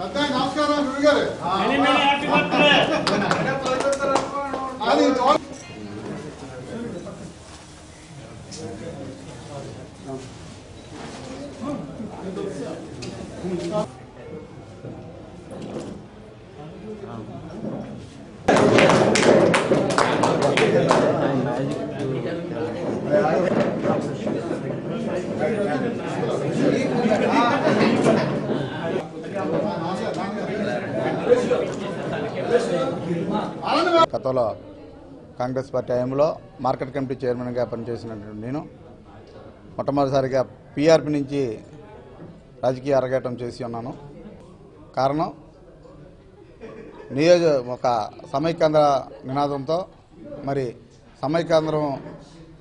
ನಮಸ್ಕಾರ ಹುಡುಗರೇ Thank you. గతంలో Congress party హయాంలో మార్కెట్ కమిటీ చైర్మన్గా పనిచేసినటువంటి నేను మొట్టమొదటిసారిగా పీఆర్పీ నుంచి రాజకీయ అరగేటం చేసి ఉన్నాను. కారణం నియోజ ఒక సమైక్యాంధ్ర నినాదంతో మరి సమైక్యాంధ్రం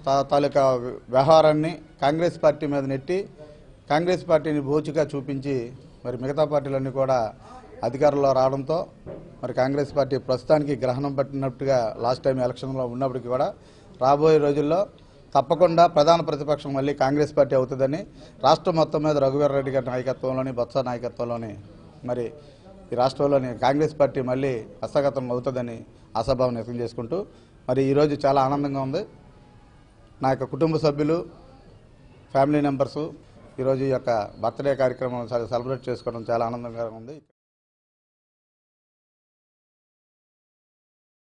తా- తాలూకా వ్యవహారాన్ని కాంగ్రెస్ పార్టీ మీద నెట్టి కాంగ్రెస్ పార్టీని బోచిగా చూపించి మరి మిగతా పార్టీలన్నీ కూడా అధికారంలో రావడంతో మరి కాంగ్రెస్ పార్టీ ప్రస్తుతానికి గ్రహణం పట్టినట్టుగా లాస్ట్ టైం ఎలక్షన్లో ఉన్నప్పటికీ కూడా రాబోయే రోజుల్లో తప్పకుండా ప్రధాన ప్రతిపక్షం మళ్ళీ కాంగ్రెస్ పార్టీ అవుతుందని రాష్ట్రం మొత్తం మీద రఘువీర్ రెడ్డి గారి నాయకత్వంలోని బొత్స నాయకత్వంలోని మరి ఈ రాష్ట్రంలోని కాంగ్రెస్ పార్టీ మళ్ళీ హస్తగతం అవుతుందని ఆశాభావం వ్యక్తం చేసుకుంటూ మరి ఈరోజు చాలా ఆనందంగా ఉంది. నా యొక్క కుటుంబ సభ్యులు ఫ్యామిలీ మెంబర్సు ఈరోజు ఈ యొక్క బర్త్డే కార్యక్రమం సెలబ్రేట్ చేసుకోవడం చాలా ఆనందంగా ఉంది.